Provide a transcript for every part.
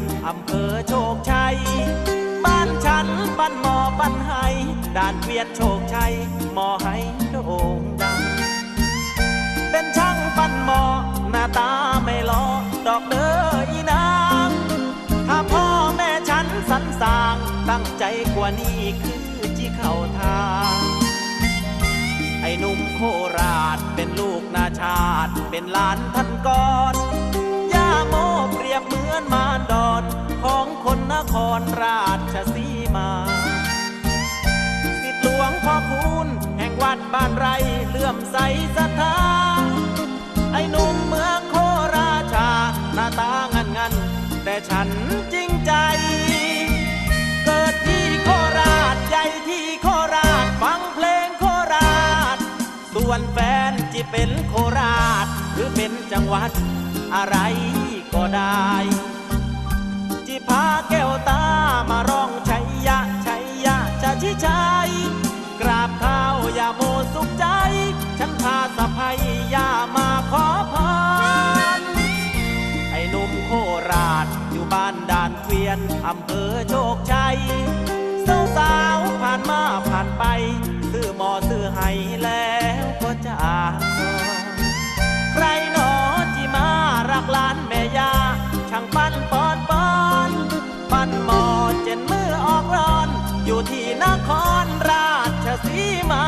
นอำเภอโชคชัย บ้านฉันบ้านหมอบ้านไฮด่านเวียดโชคชัยหมอไฮโด่งดัง เป็นช่างปั้นหมอหน้าตาไม่ล้อดอกเด้ออีนางถ้าพ่อแม่ฉันสันสางตั้งใจกว่านี้คือที่เข้าทางไอ้หนุ่มโคราชเป็นลูกนาชาติ เป็นหลานท่านก่อน รราชสีมาสิทธิหลวงพ่อคูณแห่งวัดบ้านไรเลื่อมใสศรัทธาไอ้หนุ่มเมืองโคราชาหน้าตางันงันแต่ฉันจริงใจ เกิดที่โคราชใหญ่ที่โคราชฟังเพลงโคราช ส่วนแฟนที่เป็นโคราช หรือเป็นจังหวัดอะไรก็ได้ จิพาแก้วตา มาร้องชัยยะชัยยะชาชิชัยกราบเท้าอย่าโมสุขใจ ฉันพาสะพายย่ามาขอพรไอ้หนุ่มโคราชอยู่บ้านด่านเกวียนอำเภอโชคชัย ที่นครราชสีมา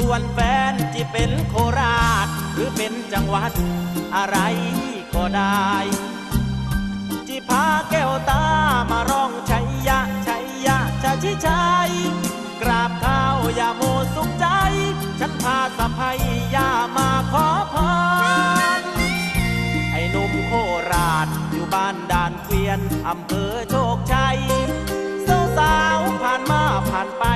ส่วนแฟนที่เป็นโคราช หรือเป็นจังหวัด อะไรก็ได้จิพาแก้วตามาร้องชัยยะชัยยะชาชิชัยกราบเท้าอย่าโมสุขใจ ฉันพาสะพายย่ามาขอพรไอ้นุ่มโคราชอยู่บ้านด่านเกวียนอำเภอโชคชัยสาวสาวผ่านมาผ่านไป